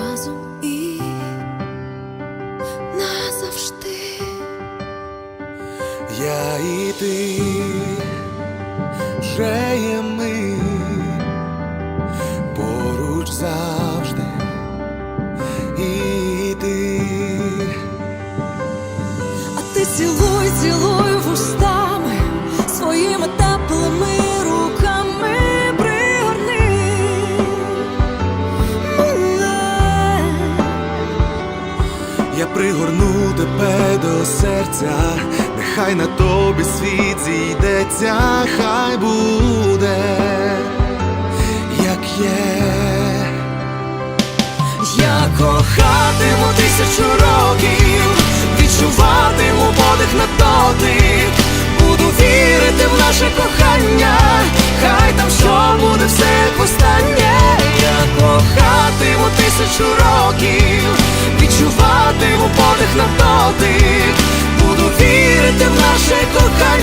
разом і назавжди я і ти вже є ми. Я пригорну тебе до серця, нехай на тобі світ зійдеться, хай буде, як є. Я кохатиму тисячу років,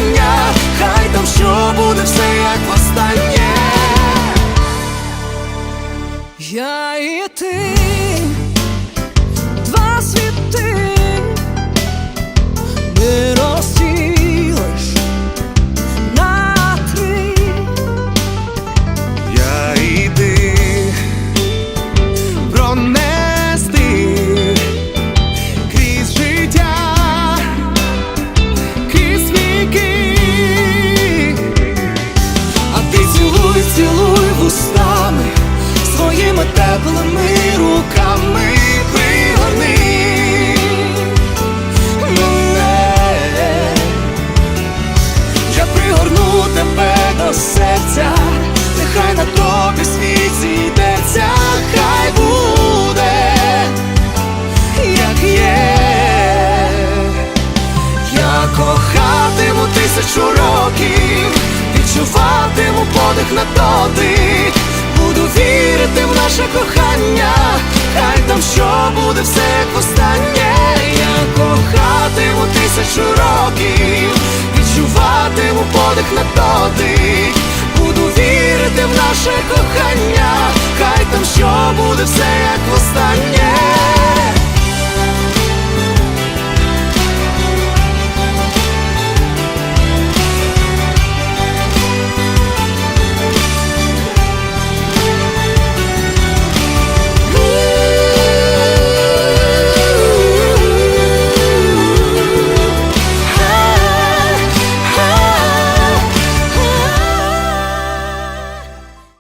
кохання, хай там що буде все як востаннє. Я і ти, теплими руками пригорни мене. Я пригорну тебе до серця, нехай на тобі світ зійдеться, хай буде, як є. Я кохатиму тисячу років, відчуватиму подих на дотик, вірити в наше кохання, хай там що буде все як останнє, я кохатиму тисячу років, відчуватиму подих на дотик буду вірити в наше кохання, хай там що буде все як востаннє.